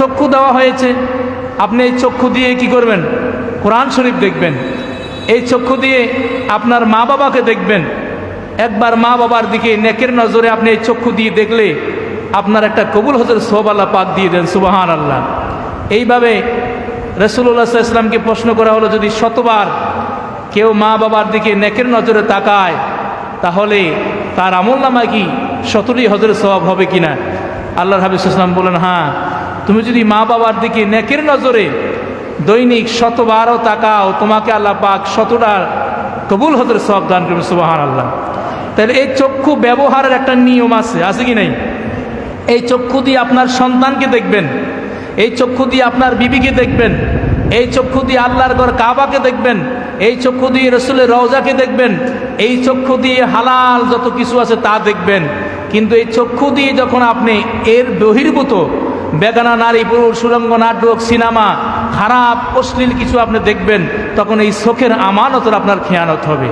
চক্ষু দেওয়া হয়েছে। আপনি এই চক্ষু দিয়ে কি করবেন? কোরআন শরীফ দেখবেন। এই চক্ষু দিয়ে আপনার মা বাবাকে দেখবেন। একবার মা বাবার দিকে নেকের নজরে আপনি এই চক্ষু দিয়ে দেখলে আপনার একটা কবুল হজর সোব আল্লাহ পাক দিয়ে দেন সুবাহান আল্লাহ এইভাবে রসুল্লাহ ইসলামকে প্রশ্ন করা হলো, যদি শতবার কেউ মা বাবার দিকে নেকের নজরে তাকায়, তাহলে তার আমল নামায় কি? শতটি হজরের স্বভাব হবে কিনা? আল্লাহ হাবিজ ইসলাম বলেন হ্যাঁ। তুমি যদি মা বাবার দিকে নেকের নজরে দৈনিক শতবারও তাকাও, তোমাকে আল্লাহ পাক শতটা কবুল হজরের সব দান করবে সুবাহান আল্লাহ তাহলে এই চক্ষু ব্যবহারের একটা নিয়ম আছে আছে কি নাই? এই চক্ষু দিয়ে আপনার সন্তানকে দেখবেন, এই চক্ষু দিয়ে আপনার বিবিকে দেখবেন, এই চক্ষু দিয়ে আল্লাহর ঘর কাবাকে দেখবেন, এই চক্ষু দিয়ে রসুলের রওজাকে দেখবেন, এই চক্ষু দিয়ে হালাল যত কিছু আছে তা দেখবেন। কিন্তু এই চক্ষু দিয়ে যখন আপনি এর বহির্ভূত বেগানা নারী পুরুষ সুরঙ্গ নাটক সিনেমা খারাপ অশ্লীল কিছু আপনি দেখবেন, তখন এই শোকের আমানতর আপনার খেয়ানত হবে।